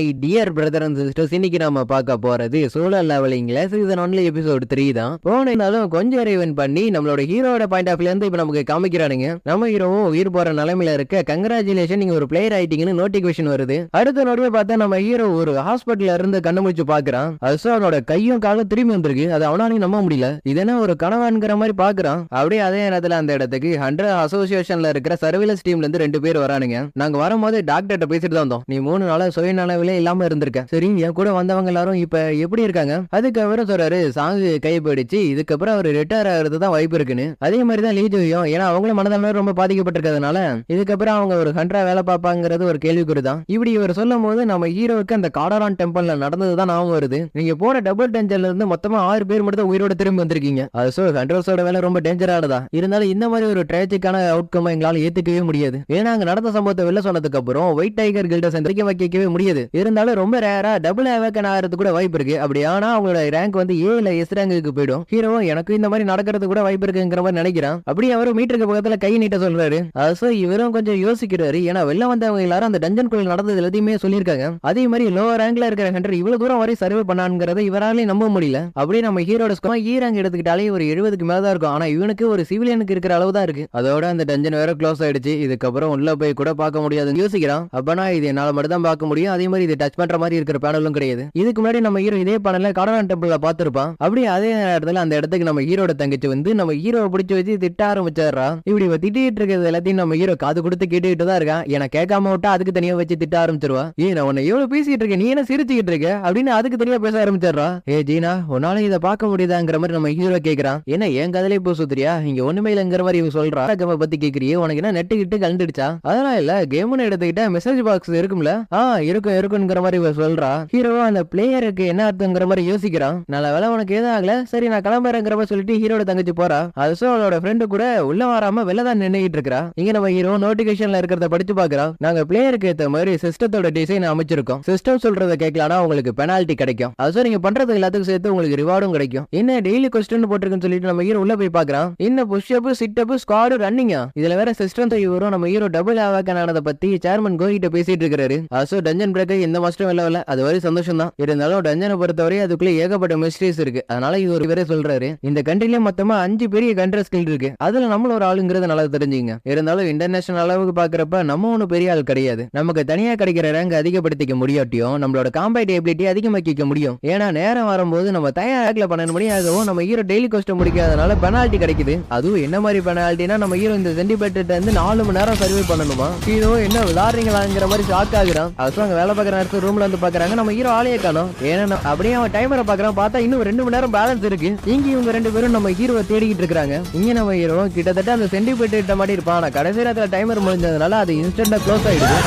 Dear brother and sisters இன்னைக்கு நாம பார்க்க போறது சோலர் லெவலிங்ல சீசன் ஒன்ல எபிசோட் த்ரீ தான். போனாலும் கொஞ்சம் ரிவன் பண்ணி நம்மளோட ஹீரோட பாயிண்ட் ஆஃப் இருந்து இப்ப நமக்கு காமிக்கிறானுங்க. நம்ம ஹீரோவும் உயிர் போற நிலைமையில இருக்க கங்கராச்சுலேஷன் நீங்க ஒரு பிளேயர் ஆயிட்டீங்கன்னு நோட்டிபிகேஷன் வருது. அடுத்த நோட்டிவே பார்த்தா நம்ம ஹீரோ ஒரு ஹாஸ்பிட்டல்ல இருந்து கண்ணு முடிச்சு பாக்குறான் அது அவனோட கையும் காலும் திரும்பி வந்திருக்கு. அது அவனாலையும் நம்ப முடியல. இது ஒரு கனவான்கிற மாதிரி பாக்குறான் அப்படியே அதே நேரத்துல அந்த இடத்துக்கு ஹண்ட்ரட் அசோசியேஷன்ல இருக்கிற சர்வீலன்ஸ் டீம்ல இருந்து ரெண்டு பேர் வரானுங்க. நாங்க வரும்போது டாக்டர்கிட்ட பேசிட்டு தான் வந்தோம். நீ மூணு நாளா சுயநலவில் இல்லாம இருந்திருக்கேன் சரி என் கூட வந்தவங்க எல்லாரும் இப்ப எப்படி இருக்காங்க? அதுக்கப்புறம் சொல்றாரு சாங்கு கை போயிடுச்சு இதுக்கப்புறம் அவர் ரிட்டையர் ஆகிறது தான் வாய்ப்பு இருக்குன்னு. அதே மாதிரி தான் லீஜோயும் ஏன்னா அவங்களும் மனதளவில் ரொம்ப பாதிக்கப்பட்டிருக்கிறதுனால இதுக்கப்புறம் அவங்க ஒரு ஹண்ட்ரா வேலை பார்ப்பாங்கிறது ஒரு கேள்விக்குறி தான் இப்படி இவர் சொல்லும் போது நம்ம ஹீரோவுக்கு அந்த காடரான் டெம்பிள்ல நடந்தது தான் ஞாபகம் வருது. நீங்க போன டபுள் டென்ஷன்ல இருந்து மொத்தமா ஆறு பேர் மட்டும் தான் உயிரோட திரும்பி வந்திருக்கீங்க. அது சோ ஹண்ட்ரஸோட வேலை ரொம்ப டேஞ்சரானதா இருந்தாலும் இந்த மாதிரி ஒரு ட்ராஜிக்கான அவுட்கம் எங்களால ஏத்துக்கவே முடியாது. ஏன்னா அங்க நடந்த சம்பவத்தை வெளில சொன்னதுக்கு அப்புறம் ஒயிட் டைகர் கில்ட சந்திரிக்க வைக்கவே முடியாது. இருந்தாலும் ரொம்ப ரேரா டபுள் அவேக்கன் ஆகிறது கூட வாய்ப்பு இருக்கு. அப்படி ஆனா அவங்களோட ரேங்க் வந்து ஏல எஸ் ரேங்குக்கு போயிடும். ஹீரோ எனக்கு இந்த மாதிரி நடக்கிறது கூட வாய்ப்பு இருக்குங்கிற மாதிரி நினைக்கிறான். அப்படி அவரும் மீட்டருக்கு பக்கத்துல கை நீட்ட சொல்றாரு. so இவரும் கொஞ்சம் யோசிக்கிறாரு. ஏன்னா வெளில வந்தவங்க எல்லாரும் அந்த டஞ்சன் குள்ள நடந்தது எல்லாத்தையுமே சொல்லியிருக்காங்க. அதே மாதிரி லோ ரேங்க்ல இருக்கிற ஹண்டர் இவ்வளவு தூரம் வரை சர்வே பண்ணாங்கிறத இவராலையும் நம்ப முடியல. அப்படியே நம்ம ஹீரோட ஸ்கோர் ஈ ரேங்க் எடுத்துக்கிட்டாலே ஒரு எழுபதுக்கு மேல தான் இருக்கும். ஆனா இவனுக்கு ஒரு சிவிலியனுக்கு இருக்கிற அளவு தான் இருக்கு. அதோட அந்த டஞ்சன் வேற க்ளோஸ் ஆயிடுச்சு. இதுக்கப்புறம் உள்ள போய் கூட பார்க்க முடியாதுன்னு யோசிக்கிறான். அப்பனா இது என்னால மட்டும் தான் பார்க்க முடியும். அதே மாதிரி இது டச் பண்ற மாதிரி இருக்கிற பேனலும் கிடையாது. இதுக்கு முன்னாடி நம்ம ஹீரோ இதே பேனல காடலான் டெம்பிள்ல பார்த்திருப்பான். அப்படியே அதே நேரத்துல அந்த இடத்துக்கு நம்ம ஹீரோட தங்கச்சி வந்து நம்ம ஹீரோவை பிடிச்சி வச்சு திட்ட ஆரம்பிச்சிடுறா இப்படி இவ திட்டிட்டு இருக்கிறது எல்லாத்தையும் நம்ம ஹீரோ காது கொடுத்து கேட்டுக்கிட்டு தான் இருக்கான் ஏன்னா கேட்காம விட்டா அதுக்கு தனியா வச்சு திட்ட ஆரம்பிச்சிருவா. ஏ நான் உன்னை எவ்வளவு பேசிட்டு இருக்கேன்? நீ என்ன சிரிச்சுக்கிட்டு இருக்க? அப்படின்னு அதுக்கு தனியா பேச ஆரம்பிச்சிடுறா. ஏ ஜீனா உன்னால இதை பார்க்க முடியுதாங்கிற மாதிரி நம்ம ஹீரோ கேக்குறான். என்ன என் கதலே போ சுத்திரியா இங்க ஒண்ணுமே இல்லைங்கிற மாதிரி இவங்க சொல்றா. கேம பத்தி கேக்குறியே? உனக்கு என்ன நெட்டு கிட்டு கலந்துடுச்சா? அதெல்லாம் இல்ல கேம்னு எடுத்துக்கிட்ட மெசேஜ் பாக்ஸ் இருக்கும்ல. ஆ இருக்கும் இருக்கும். இருக்குங்கிற மாதிரி இவ சொல்றா. ஹீரோவா அந்த பிளேயருக்கு என்ன அர்த்தங்கிற மாதிரி யோசிக்கிறான். நல்ல வேலை உனக்கு எதுவும் ஆகல. சரி நான் கிளம்புறேங்கிற மாதிரி சொல்லிட்டு ஹீரோட தங்கச்சி போறா. அது சோ அவளோட ஃப்ரெண்டு கூட உள்ள வராம வெளில தான் நின்னுகிட்டு இருக்கா இங்க நம்ம ஹீரோ நோட்டிபிகேஷன்ல இருக்கிறத படிச்சு பாக்குறா. நாங்க பிளேயருக்கு ஏத்த மாதிரி சிஸ்டத்தோட டிசைன் அமைச்சிருக்கோம். சிஸ்டம் சொல்றத கேட்கலாம் உங்களுக்கு பெனால்ட்டி கிடைக்கும். அது சோ நீங்க பண்றது எல்லாத்துக்கும் சேர்த்து உங்களுக்கு ரிவார்டும் கிடைக்கும். என்ன டெய்லி கொஸ்டின் போட்டிருக்குன்னு சொல்லிட்டு நம்ம ஹீரோ உள்ள போய் பாக்குறான். என்ன புஷ்அப் சிட்டப் ஸ்குவாடு ரன்னிங்கா இதுல வேற சிஸ்டம் வரும் நம்ம ஹீரோ டபுள் ஆவாக்கான பத்தி சேர்மன் கோகிட்ட பேசிட்டு இருக்காரு அசோ டஞ்சன் பிரேக்கர் எந்த மாஸ்டரும் இல்ல இல்ல. அது வரை சந்தோஷம் தான் இருந்தாலும் டஞ்சனை பொறுத்தவரை அதுக்குள்ள ஏகப்பட்ட மிஸ்ட்ரீஸ் இருக்கு. அதனால இது ஒரு பேரே சொல்றாரு. இந்த கண்ட்ரிலேயே மொத்தமா அஞ்சு பெரிய கண்ட்ரி இருக்கு. அதுல நம்மள ஒரு ஆளுங்கிறது நல்லா தெரிஞ்சுங்க. இருந்தாலும் இன்டர்நேஷனல் அளவுக்கு பாக்குறப்ப நம்ம ஒன்றும் பெரிய ஆள் கிடையாது. நமக்கு தனியா கிடைக்கிற ரேங்க் அதிகப்படுத்திக்க முடியாட்டியும் நம்மளோட காம்பேட் எபிலிட்டி அதிகமாக்கிக்க முடியும். ஏன்னா நேரம் வரும்போது நம்ம தயாராகல பன்னெண்டு மணி ஆகவும் நம்ம ஹீரோ டெய்லி கோஸ்ட் முடிக்காதனால பெனால்ட்டி கிடைக்குது. அதுவும் என்ன மாதிரி பெனால்ட்டினா நம்ம ஹீரோ இந்த சென்டிபேட்டர் இருந்து நாலு மணி நேரம் சர்வே பண்ணணுமா? ஹீரோ என்ன விளாடுறீங்களாங்கிற மாதிரி ஷாக் ஆகுறான். அது வேலை பார்க்க பார்க்குறான் நேரத்து ரூம்ல வந்து பார்க்குறாங்க நம்ம ஹீரோ ஆளையே காணும். ஏன்னா அப்படியே அவன் டைமரை பாக்குறான். பார்த்தா இன்னும் ரெண்டு மணி நேரம் பேலன்ஸ் இருக்கு. இங்க இவங்க ரெண்டு பேரும் நம்ம ஹீரோவை தேடிக்கிட்டு இருக்காங்க. இங்க நம்ம ஹீரோ கிட்டத்தட்ட அந்த சென்டிபேட்டர் மாதிரி இருப்பான். ஆனா கடைசி நேரத்தில் டைமர் முடிஞ்சதுனால அது இன்ஸ்டன்டா க்ளோஸ் ஆகிடுது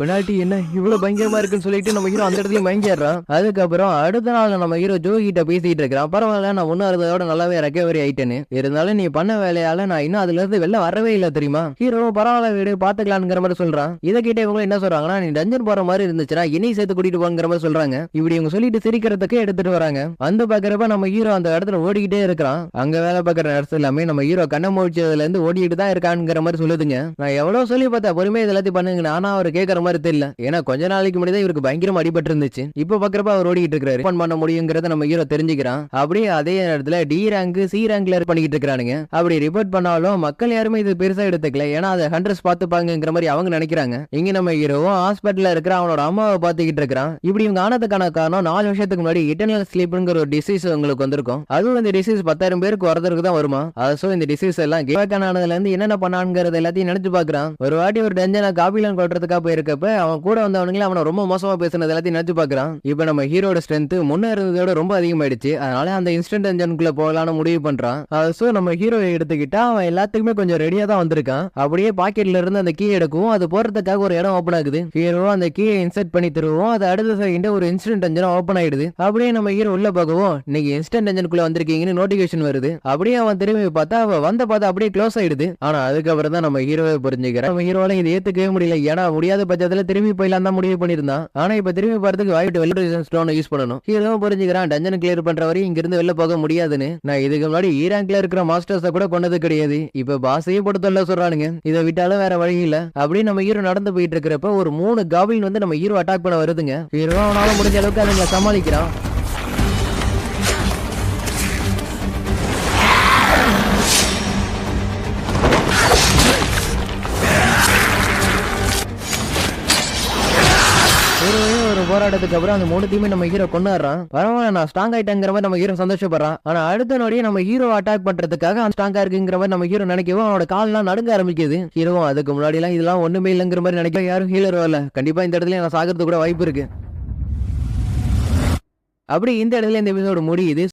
பெனால்ட்டி என்ன? இவ்வளவு பயங்கரமா இருக்குன்னு சொல்லிட்டு நம்ம ஹீரோ அந்த இடத்துல மயங்கிடுறான் அதுக்கப்புறம் அடுத்த நாள் நம்ம ஹீரோ ஜோ கிட்ட பேசிட்டு இருக்கிறான். பரவாயில்ல நான் ஒன்னும் இருந்ததோட நல்லாவே ரெக்கவரி ஆயிட்டேன்னு. இருந்தாலும் நீ பண்ண வேலையால நான் இன்னும் அதுல இருந்து வெளில வரவே இல்லை தெரியுமா? ஹீரோ பரவாயில்ல வீடு பாத்துக்கலாம்ங்கிற மாதிரி சொல்றான். இதை கிட்ட இவங்க என்ன சொல்றாங்கன்னா நீ டஞ்சன் போற மாதிரி இருந்துச்சுன்னா இனி சேர்த்து கூட்டிட்டு போங்கிற மாதிரி சொல்றாங்க. இப்படி இவங்க சொல்லிட்டு சிரிக்கிறதுக்கு எடுத்துட்டு வராங்க. வந்து பாக்குறப்ப நம்ம ஹீரோ அந்த இடத்துல ஓடிக்கிட்டே இருக்கிறான். அங்க வேலை பார்க்குற நர்ஸ் எல்லாமே நம்ம ஹீரோ கண்ணை முடிச்சதுல இருந்து ஓடிட்டு தான் இருக்கான்ங்கிற மாதிரி சொல்லுதுங்க. நான் எவ்வளவு சொல்லி பார்த்தா பொறுமையை இது எல்லாத்தையும் பண்ணுங்க ஆனா அவர் கேட்கற மாதிரி தெரியல ஏன்னா கொஞ்ச நாளைக்கு முன்னாடி தான் இவருக்கு பயங்கரமா அடிபட்டு இருந்துச்சு இப்ப பாக்குறப்ப அவர் ஓடிக்கிட்டு இருக்காரு பண்ண முடியுங்கிறத நம்ம ஹீரோ தெரிஞ்சுக்கிறான். அப்படியே அதே நேரத்துல டி ரேங்க் சி ரேங்க்ல பண்ணிக்கிட்டு இருக்கானுங்க அப்படி ரிப்போர்ட் பண்ணாலும் மக்கள் யாருமே இது பெருசா எடுத்துக்கல. ஏன்னா அதை ஹண்ட்ரஸ் பாத்துப்பாங்கிற மாதிரி அவங்க நினைக்கிறாங்க. இங்க நம்ம ஹீரோவும் ஹாஸ்பிட்டல்ல இருக்கிற அவனோட அம்மாவை பாத்துக்கிட்டு இருக்கிறான். இப்படி இவங்க ஆனதுக்கான காரணம் நாலு வருஷத்துக்கு முன்னாடி இட்டர்னல் ஸ்லீப்ங்கிற ஒரு டிசீஸ் உங்களுக்கு வந்திருக்கும். அதுவும் இந்த டிசீஸ் பத்தாயிரம் பேருக்கு வரதுக்கு தான் வருமா? அது இந்த டிசீஸ் எல்லாம் கேவக்கான ஆனதுல இருந்து என்னென்ன பண்ணாங்கிறது எல்லாத்தையும் நினைச்சு பாக்குறான் ஒரு வாட்டி ஒரு டஞ்சனை காப்பிலாம் கொட்டுறதுக்காக போயிருக்கப்ப அவன் கூட வந்தவனுங்களே அவனை ரொம்ப மோசமா பேசுனது எல்லாத்தையும் நினைச்சு பாக்குறான். இப்போ நம்ம ஹீரோட ஸ்ட்ரென்த் முன்ன இருந்ததோட ரொம்ப அதிகமாயிடுச்சு. அதனால அந்த இன்ஸ்டன்ட் என்ஜினுக்குள்ள போகலான்னு முடிவு பண்றான். ஸோ நம்ம ஹீரோயை எடுத்துக்கிட்டா அவன் எல்லாத்துக்குமே கொஞ்சம் ரெடியா தான் வந்திருக்கான். அப்படியே பாக்கெட்ல இருந்து அந்த கீ எடுக்கவும் அது போறதுக்காக ஒரு இடம் ஓப்பன் ஆகுது. ஹீரோ அந்த கீயை இன்சர்ட் பண்ணி தருவோம் அது அடுத்த செகண்ட் ஒரு இன்ஸ்டன்ட் என்ஜின் ஓப்பன் ஆயிடுது. அப்படியே நம்ம ஹீரோ உள்ள போகவும் இன்னைக்கு இன்ஸ்டன்ட் என்ஜினுக்குள்ள வந்திருக்கீங்கன்னு நோட்டிபிகேஷன் வருது. அப்படியே அவன் திரும்பி பார்த்தா அவன் வந்த பார்த்தா அப்படியே க்ளோஸ் ஆயிடுது. ஆனா அதுக்கப்புறம் தான் நம்ம ஹீரோவை புரிஞ்சுக்கிறேன். நம்ம ஹீரோவால இதை ஏத்துக்கவே முடியல. ஏன்னா முடியாத பட்ச பட்சத்துல திரும்பி போயிடலாம் தான் முடிவு பண்ணியிருந்தான். ஆனா இப்ப திரும்பி போறதுக்கு வாய்ப்பு வெள்ள ஸ்டோன் யூஸ் பண்ணணும். ஹீரோ புரிஞ்சுக்கிறான் டஞ்சன் கிளியர் பண்ற வரையும் இங்க இருந்து வெளில போக முடியாதுன்னு. நான் இதுக்கு முன்னாடி ஈராங்க்ல இருக்கிற மாஸ்டர்ஸ கூட கொண்டது கிடையாது. இப்ப பாஸையும் போட்டு சொல்றானுங்க. இதை விட்டாலும் வேற வழி இல்ல. அப்படியே நம்ம ஹீரோ நடந்து போயிட்டு இருக்கிறப்ப ஒரு மூணு காபின் வந்து நம்ம ஹீரோ அட்டாக் பண்ண வருதுங்க. ஹீரோ அவனால முடிஞ்ச அளவுக்கு அதுங்களை சமாளிக்கிறான். போராட்டத்துக்கு அப்புறம் அந்த மூணு டீமே நம்ம ஹீரோ கொண்டாடுறான். பரவாயில்ல நான் ஸ்ட்ராங் ஆயிட்டேங்கிற மாதிரி நம்ம ஹீரோ சந்தோஷப்படுறான். ஆனா அடுத்த நொடியே நம்ம ஹீரோ அட்டாக் பண்றதுக்காக அந்த ஸ்ட்ராங்கா இருக்குங்கிற மாதிரி நம்ம ஹீரோ நினைக்கவும் அவனோட கால்லாம் நடுங்க ஆரம்பிக்குது. ஹீரோவும் அதுக்கு முன்னாடி எல்லாம் இதெல்லாம் ஒண்ணுமே இல்லைங்கிற மாதிரி நினைக்க யாரும் ஹீரோ இல்ல கண்டிப்பா இந்த இடத்துல நான் சாகிறது கூட வாய்ப்பு இருக்கு. அப்படி இந்த இடத்துல இந்த எபிசோடு முடியுது.